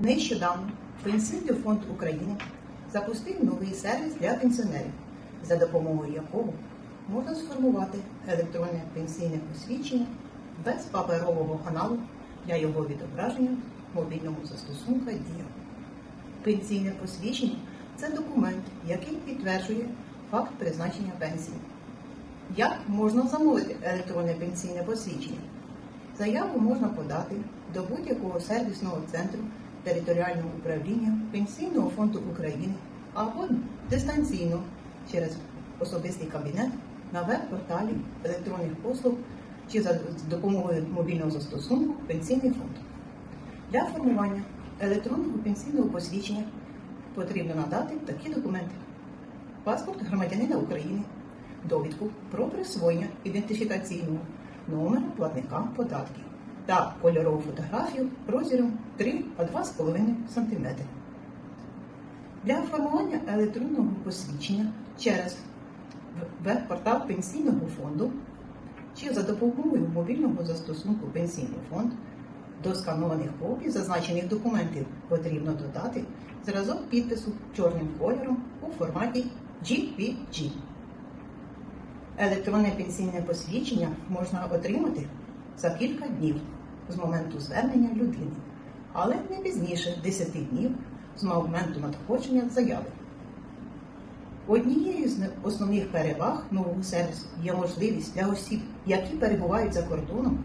Нещодавно Пенсійний фонд України запустив новий сервіс для пенсіонерів, за допомогою якого можна сформувати електронне пенсійне посвідчення без паперового каналу для його відображення в мобільному застосунку Дія. Пенсійне посвідчення це документ, який підтверджує факт призначення пенсії. Як можна замовити електронне пенсійне посвідчення? Заяву можна подати до будь-якого сервісного центру територіального управління Пенсійного фонду України або дистанційно через особистий кабінет на веб-порталі електронних послуг чи за допомогою мобільного застосунку Пенсійний фонд. Для формування електронного пенсійного посвідчення потрібно надати такі документи: паспорт громадянина України, довідку про присвоєння ідентифікаційного номера платника податків та кольорову фотографію розміром 3 а 2,5 см. Для формування електронного посвідчення через веб-портал Пенсійного фонду чи за допомогою мобільного застосунку Пенсійний фонд до сканованих копій зазначених документів потрібно додати зразок підпису чорним кольором у форматі GPG. Електронне пенсійне посвідчення можна отримати за кілька днів з моменту звернення людини, але не пізніше 10 днів з моменту надходження заяви. Однією з основних переваг нового сервісу є можливість для осіб, які перебувають за кордоном,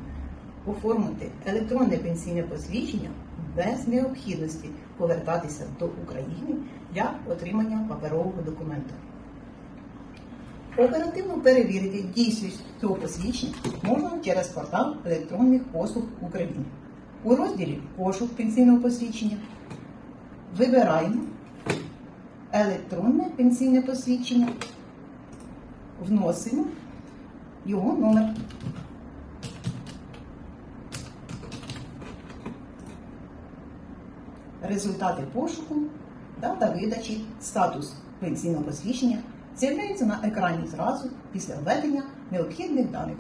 оформити електронне пенсійне посвідчення без необхідності повертатися до України для отримання паперового документа. Оперативно перевірити дійсність цього посвідчення можна через портал електронних послуг України. У розділі Пошук пенсійного посвідчення вибираємо електронне пенсійне посвідчення, вносимо його номер. Результати пошуку, дата видачі, статус пенсійного посвідчення з'являються на екрані зразу після введення необхідних даних.